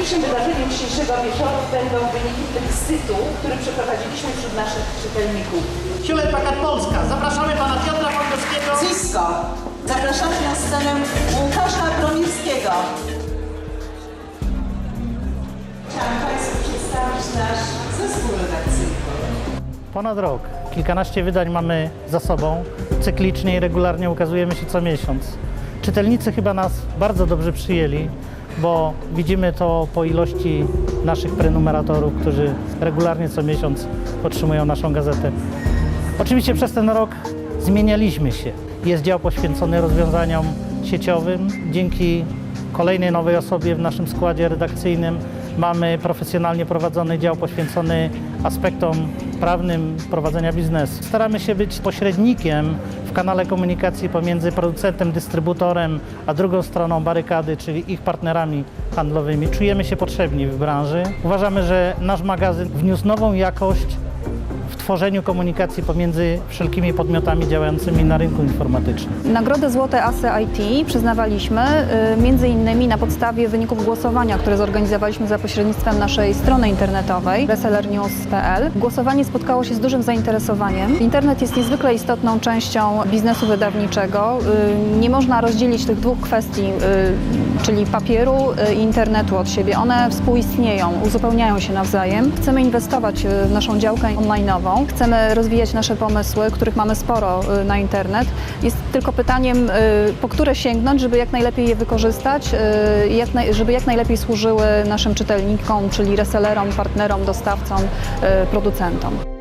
Najważniejszym wydarzeniem dzisiejszego wieczoru będą wyniki plebiscytu, który przeprowadziliśmy wśród naszych czytelników. Hewlett Packard Polska. Zapraszamy pana Piotra Pąkowskiego. Cisco. Zapraszamy na scenę Łukasza Bromirskiego. Chciałam Państwu przedstawić nasz zespół redakcyjny. Ponad rok. Kilkanaście wydań mamy za sobą. Cyklicznie i regularnie ukazujemy się co miesiąc. Czytelnicy chyba nas bardzo dobrze przyjęli, bo widzimy to po ilości naszych prenumeratorów, którzy regularnie co miesiąc otrzymują naszą gazetę. Oczywiście przez ten rok zmienialiśmy się. Jest dział poświęcony rozwiązaniom sieciowym. Dzięki kolejnej nowej osobie w naszym składzie redakcyjnym mamy profesjonalnie prowadzony dział poświęcony aspektom prawnym prowadzenia biznesu. Staramy się być pośrednikiem w kanale komunikacji pomiędzy producentem, dystrybutorem, a drugą stroną barykady, czyli ich partnerami handlowymi. Czujemy się potrzebni w branży. Uważamy, że nasz magazyn wniósł nową jakość tworzeniu komunikacji pomiędzy wszelkimi podmiotami działającymi na rynku informatycznym. Nagrodę Złote Asy IT przyznawaliśmy y, między innymi na podstawie wyników głosowania, które zorganizowaliśmy za pośrednictwem naszej strony internetowej resellernews.pl. Głosowanie spotkało się z dużym zainteresowaniem. Internet jest niezwykle istotną częścią biznesu wydawniczego. Y, Nie można rozdzielić tych dwóch kwestii, y, czyli papieru i internetu od siebie. One współistnieją, uzupełniają się nawzajem. Chcemy inwestować w naszą działkę online'ową. Chcemy rozwijać nasze pomysły, których mamy sporo y, na internet. Jest tylko pytaniem, y, po które sięgnąć, żeby jak najlepiej je wykorzystać, y, żeby jak najlepiej służyły naszym czytelnikom, czyli resellerom, partnerom, dostawcom, producentom.